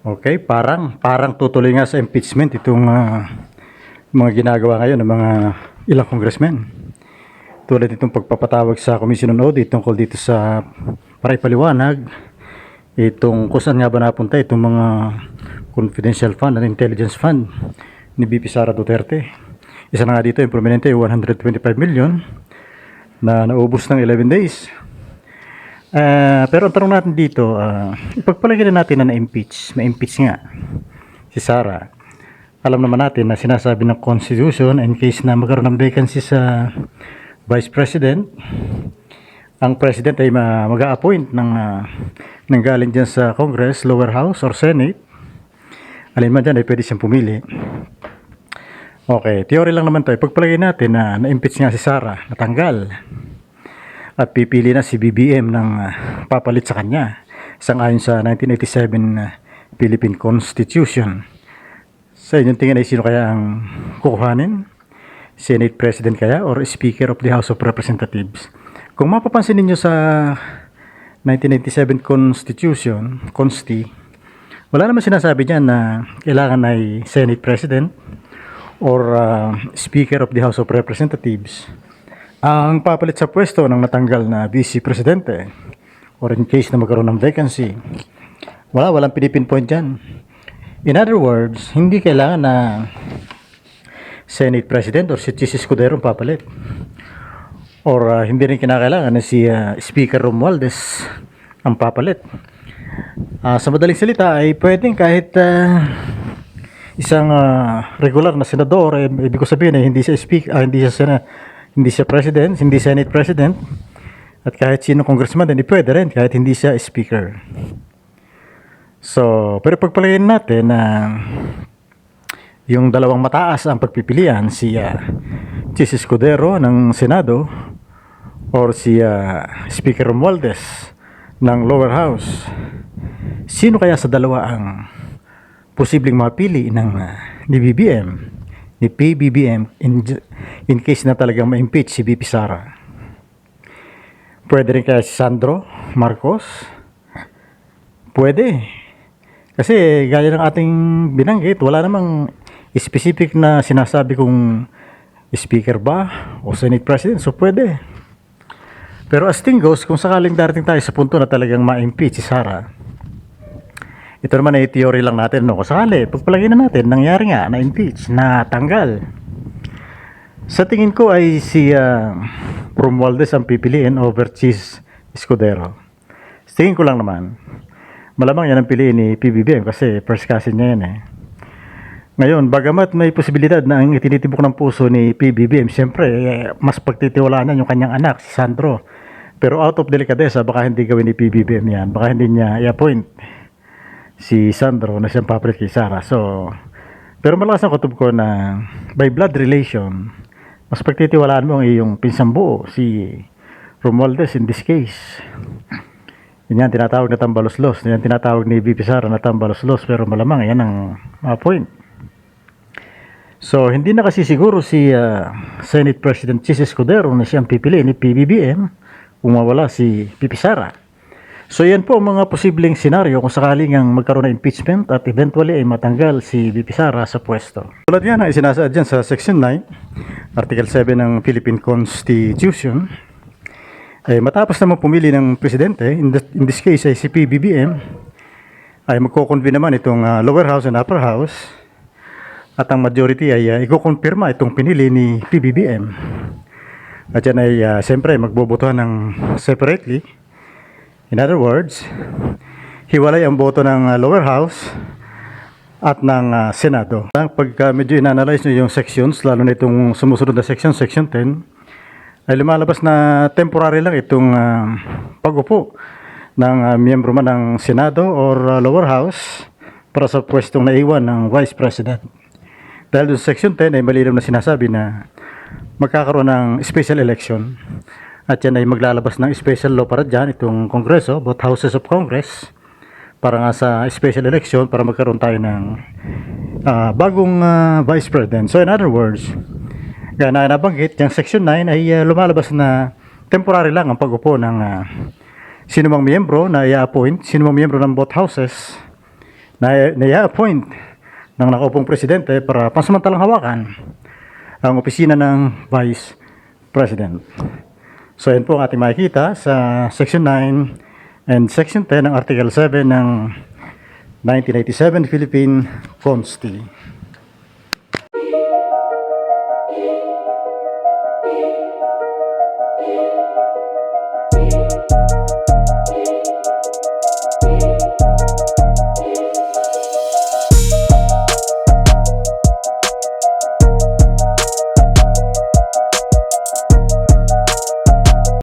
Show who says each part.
Speaker 1: Okay, parang parang tutuloy nga sa impeachment itong ah, mga ginagawa ngayon ng mga ilang congressmen. Tulad itong pagpapatawag sa Commission on Audit tungkol dito sa para ipaliwanag itong kung saan nga ba napunta itong mga confidential fund and intelligence fund ni BP Sara Duterte. Isa na nga dito yung prominente 125 million na naubos ng 11 days. Ah, pero ang tanong natin dito, ah, ipagpalagay na natin na na-impeach, ma-impeach nga si Sara. Alam naman natin na sinasabi ng Constitution in case na magkaroon ng vacancy sa Vice President, ang President ay ma- mag-a-appoint ng, ah, ng galing dyan sa Congress, Lower House or Senate. Alin man dyan ay pwede siyang pumili. Okay, theory lang naman tayo. Pagpalagay natin na na-impeach nga si Sara, natanggal at pipili na si BBM ng ah, papalit sa kanya sangayon sa 1987 ah, Philippine Constitution. Sa inyong tingin ay sino kaya ang kukuhanin? Senate President kaya or Speaker of the House of Representatives? Kung mapapansin ninyo sa 1997 Constitution, Consti, wala naman sinasabi diyan na kailangan ay Senate President or ah, Speaker of the House of Representatives ang papalit sa pwesto ng natanggal na vice presidente or in case na magkaroon ng vacancy. Wala, walang pinipinpoint dyan. In other words, hindi kailangan na Senate President or si Chis Escudero ang papalit. Or ah, hindi rin kinakailangan na si ah, Speaker Romualdez ang papalit. Ah, sa madaling salita ay pwedeng kahit ah, isang ah, regular na senador, eh, ibig ko sabihin ay hindi siya speak, ah, hindi siya sena, hindi siya president, hindi senate president, at kahit sino congressman din, pwede rin kahit hindi siya speaker. So, pero pagpalayin natin na yung dalawang mataas ang pagpipilian, si uh, Chis Escudero ng Senado or si ah, Speaker Romualdez ng Lower House. Sino kaya sa dalawa ang posibleng mapili ng ah, ni BBM, ni PBBM in, in case na talagang ma-impeach si BP Sara? Pwede rin kaya si Sandro Marcos? Pwede. Kasi gaya ng ating binanggit, wala namang specific na sinasabi kung speaker ba o Senate President. So pwede. Pero as thing goes, kung sakaling darating tayo sa punto na talagang ma-impeach si Sara, ito naman ay theory lang natin, no? Kung sakali, pagpalagay na natin, nangyari nga, na-impeach, na tanggal. Sa tingin ko ay si uh, Romualdez ang pipiliin over Cheese Escudero. Sa tingin ko lang naman, malamang yan ang piliin ni PBBM kasi first cousin niya yan eh. Ngayon, bagamat may posibilidad na ang itinitibok ng puso ni PBBM, siyempre, eh, mas pagtitiwalaan niya yung kanyang anak, si Sandro. Pero out of delicadeza, baka hindi gawin ni PBBM yan. Baka hindi niya i-appoint si Sandro na siyang papalit kay Sara. So, pero malakas ang kutob ko na by blood relation, mas pagtitiwalaan mo ang iyong pinsang buo, si Romualdez in this case. Yan yan, tinatawag na tambaloslos. Yan tinatawag ni VP Sara na tambaloslos. Pero malamang yan ang mga point. So, hindi na kasi siguro si ah, Senate President Chis Escudero na siyang pipili ni PBBM kung mawala si VP Sara. So yan po mga posibleng senaryo kung sakaling ang magkaroon ng impeachment at eventually ay matanggal si VP Sara sa pwesto. Tulad yan ang isinasaad dyan sa Section 9, Article 7 ng Philippine Constitution, ay matapos naman pumili ng presidente, in, the- in this case ay si PBBM, ay magkoconvene naman itong ah, lower house and upper house at ang majority ay uh, ikukonfirma itong pinili ni PBBM. At yan ay uh, siyempre magbobotohan ng separately In other words, hiwalay ang boto ng uh, lower house at ng uh, Senado. Pagka medyo inanalyze nyo yung sections, lalo na itong sumusunod na section, section 10, ay lumalabas na temporary lang itong uh, pag-upo ng uh, miyembro man ng Senado or uh, lower house para sa pwestong naiwan ng Vice President. Dahil sa section 10 ay malinaw na sinasabi na magkakaroon ng special election at yan ay maglalabas ng special law para dyan, itong Kongreso, both houses of Congress, para nga sa special election, para magkaroon tayo ng ah, bagong ah, Vice President. So in other words, kaya na nabanggit, yung Section 9 ay ah, lumalabas na temporary lang ang pag-upo ng ah, sino mang miyembro na i-appoint, sino mang miyembro ng both houses na na-appoint ng nakaupong presidente para pansamantalang hawakan ang opisina ng Vice President. So yan po ang ating makikita sa Section 9 and Section 10 ng Article 7 ng 1987 Philippine Constitution.